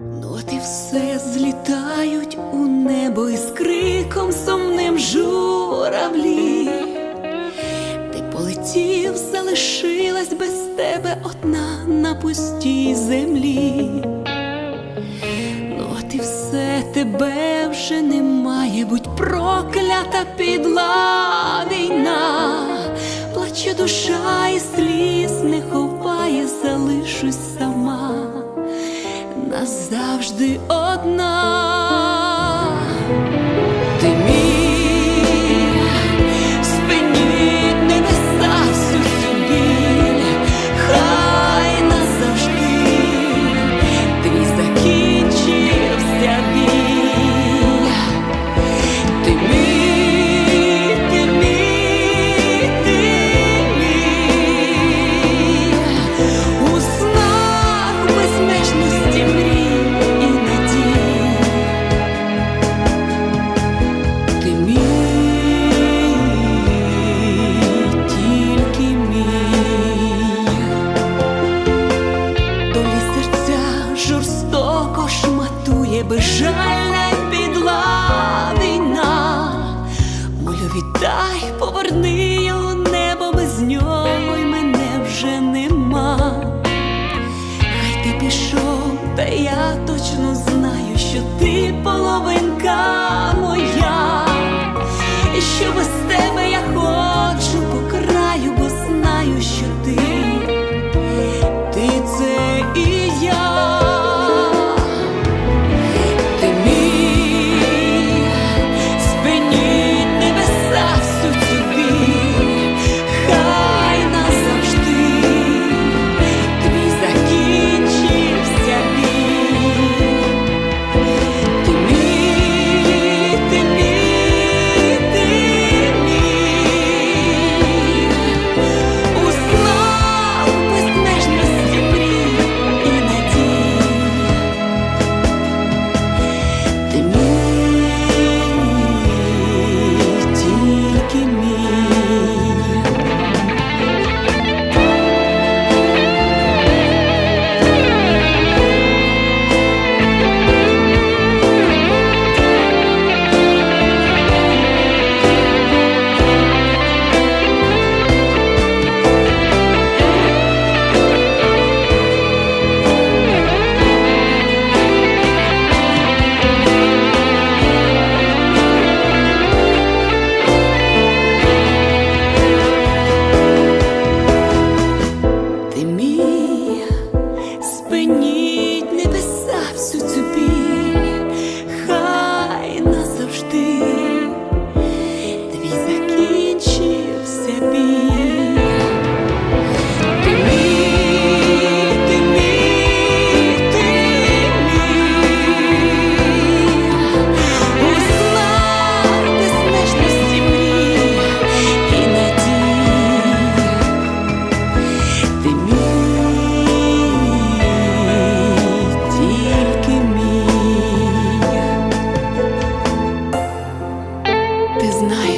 От і все злітають у небо із криком сумним журавлі. Ти полетів, залишилась без тебе одна на пустій землі. От і все тебе вже немає, будь проклята підла війна, плаче душа і сліз не ховає, залишусь сама назавжди одна. Ти шматує безжальна підла війна. Молю, віддай, поверни його небо без нього, й мене вже нема. Хай ти пішов, та я точно знаю, що ти половина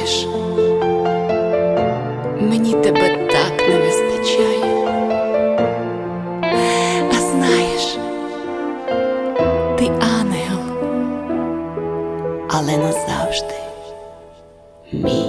знаєш, мені тебе так не вистачає, а знаєш, ти ангел, але назавжди мій.